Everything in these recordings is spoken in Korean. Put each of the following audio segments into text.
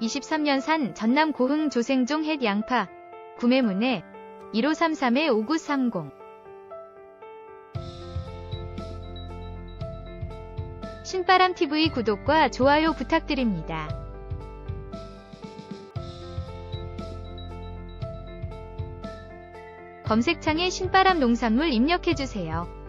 23년산 전남 고흥 조생종 햇 양파 구매 문의 1533-5930 신바람TV 구독과 좋아요 부탁드립니다. 검색창에 신바람 농산물 입력해주세요.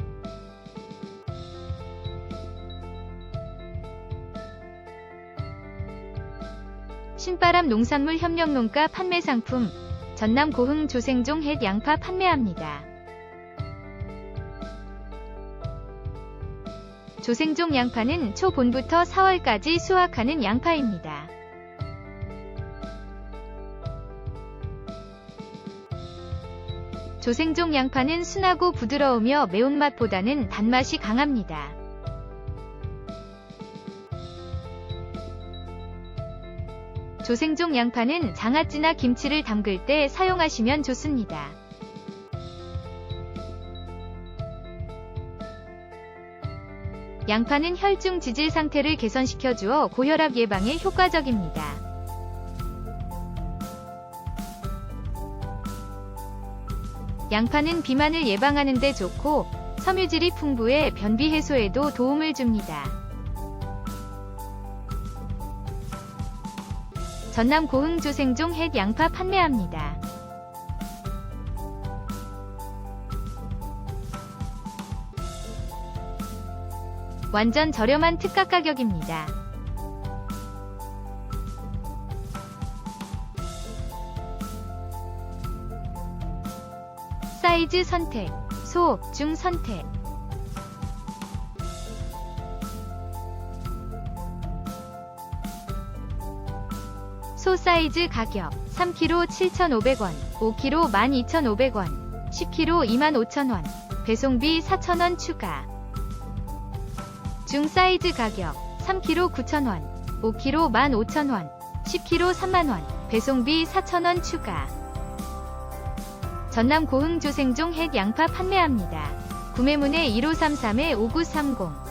신바람 농산물 협력농가 판매 상품 전남 고흥 조생종 햇 양파 판매합니다. 조생종 양파는 초본부터 4월까지 수확하는 양파입니다. 조생종 양파는 순하고 부드러우며 매운맛보다는 단맛이 강합니다. 조생종 양파는 장아찌나 김치를 담글 때 사용하시면 좋습니다. 양파는 혈중 지질 상태를 개선시켜 주어 고혈압 예방에 효과적입니다. 양파는 비만을 예방하는 데 좋고 섬유질이 풍부해 변비 해소에도 도움을 줍니다. 전남 고흥 조생종 햇 양파 판매합니다. 완전 저렴한 특가 가격입니다. 사이즈 선택, 소, 중 선택. 소 사이즈 가격 3kg 7,500원, 5kg 12,500원, 10kg 25,000원, 배송비 4,000원 추가. 중 사이즈 가격 3kg 9,000원, 5kg 15,000원, 10kg 3만원, 배송비 4,000원 추가. 전남 고흥 조생종 햇 양파 판매합니다. 구매문의 1533-5930